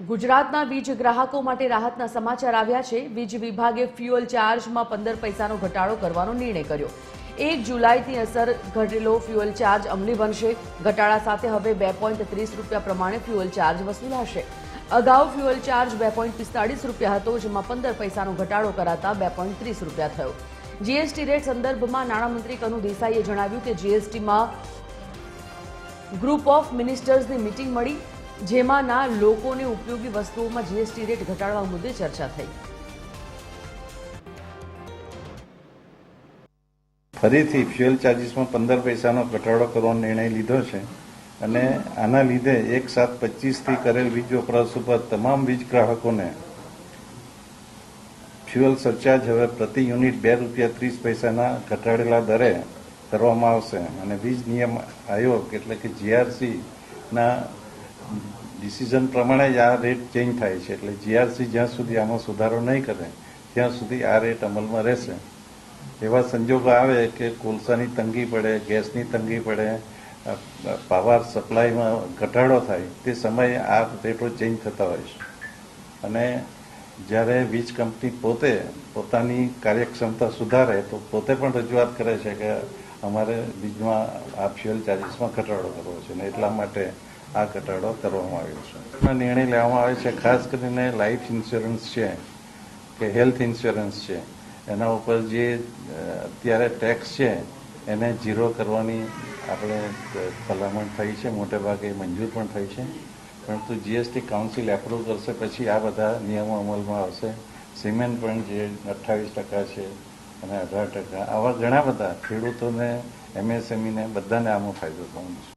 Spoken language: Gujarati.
ગુજરાતના વીજ ગ્રાહકો માટે રાહતના સમાચાર આવ્યા છે. વીજ વિભાગે ફ્યુઅલ ચાર્જમાં પંદર પૈસાનો ઘટાડો કરવાનો નિર્ણય કર્યો. એક જુલાઈથી અસર ઘટેલો ફ્યુઅલ ચાર્જ અમલી બનશે. ઘટાડા સાથે હવે બે પોઈન્ટ ત્રીસ રૂપિયા પ્રમાણે ફ્યુઅલ ચાર્જ વસૂલાશે. અગાઉ ફ્યુઅલ ચાર્જ બે પોઈન્ટ પિસ્તાળીસ રૂપિયા હતો, જેમાં પંદર પૈસાનો ઘટાડો કરાતા બે પોઈન્ટ ત્રીસ રૂપિયા થયો. જીએસટી રેટ સંદર્ભમાં નાણામંત્રી કનુ દેસાઈએ જણાવ્યું કે જીએસટીમાં ગ્રુપ ઓફ મિનિસ્ટર્સની મિટિંગ મળી. જેમાંના લોકોને ઉપયોગી વસ્તુઓમાં જીએસટી રેટ ઘટાડવા મુદ્દે ચર્ચા થઈ. ફરીથી ફ્યુઅલ ચાર્જિસમાં પંદર પૈસાનો ઘટાડો કરવાનો નિર્ણય લીધો છે અને આના લીધે એક સાત પચીસથી કરેલ વીજ વપરાશ ઉપર તમામ વીજ ગ્રાહકોને ફ્યુઅલ સરચાર્જ હવે પ્રતિ યુનિટ બે રૂપિયા ત્રીસ પૈસાના ઘટાડેલા દરે કરવામાં આવશે. અને વીજ નિયમ આયોગ એટલે કે જીઆરસી ના ડિસિઝન પ્રમાણે જ આ રેટ ચેન્જ થાય છે. એટલે જીઆરસી જ્યાં સુધી આમાં સુધારો નહીં કરે, ત્યાં સુધી આ રેટ અમલમાં રહેશે. એવા સંજોગો આવે કે કોલસાની તંગી પડે, ગેસની તંગી પડે પાવર સપ્લાયમાં ઘટાડો થાય, તે સમયે આ રેટો ચેન્જ થતા હોય છે. અને જ્યારે વીજ કંપની પોતે પોતાની કાર્યક્ષમતા સુધારે, તો પોતે પણ રજૂઆત કરે છે કે અમારે વીજમાં આ ફ્યુઅલ ચાર્જીસમાં ઘટાડો કરવો છે. ને એટલા માટે આ ઘટાડો કરવામાં આવ્યો છે. નિર્ણય લેવામાં આવે છે, ખાસ કરીને લાઈફ ઇન્સ્યોરન્સ છે કે હેલ્થ ઇન્સ્યોરન્સ છે. એના ઉપર જે અત્યારે ટેક્સ છે, એને ઝીરો કરવાની આપણે ભલામણ થઈ છે. મોટે ભાગે મંજૂર પણ થઈ છે. પરંતુ જીએસટી કાઉન્સિલ એપ્રુવ કરશે, પછી આ બધા નિયમો અમલમાં આવશે. સિમેન્ટ પણ જે અઠ્ઠાવીસ ટકા છે અને અઢાર ટકા, આવા ઘણા બધા ખેડૂતોને એમએસએમઈને બધાને આમાં ફાયદો થવાનો છે.